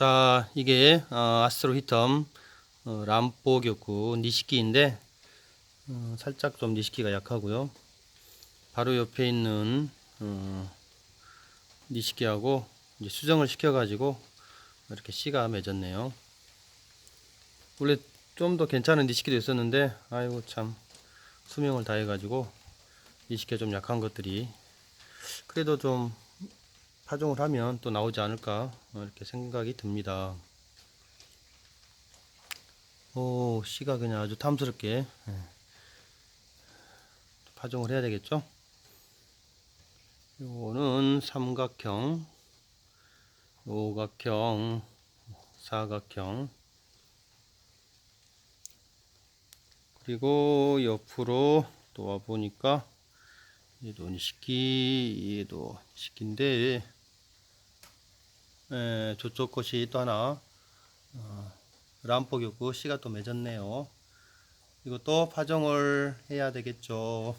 자, 이게 어, 아스트로 히텀 어, 람보 격구 니시키인데 어, 살짝 좀 니시키가 약하고요. 바로 옆에 있는 어, 니시키하고 이제 수정을 시켜가지고 이렇게 씨가 맺었네요. 원래 좀 더 괜찮은 니시키도 있었는데 아이고 참 수명을 다해가지고 니시키가 좀 약한 것들이 그래도 좀 파종을 하면 또 나오지 않을까 어, 이렇게 생각이 듭니다. 오 씨가 그냥 아주 탐스럽게 예. 파종을 해야 되겠죠? 요거는 삼각형, 오각형, 사각형 그리고 옆으로 또 와 보니까 얘도 니시키 얘도 니시키인데 에, 저쪽 것이 또 하나 어, 람포 교구 씨가 또 맺었네요. 이것도 파종을 해야 되겠죠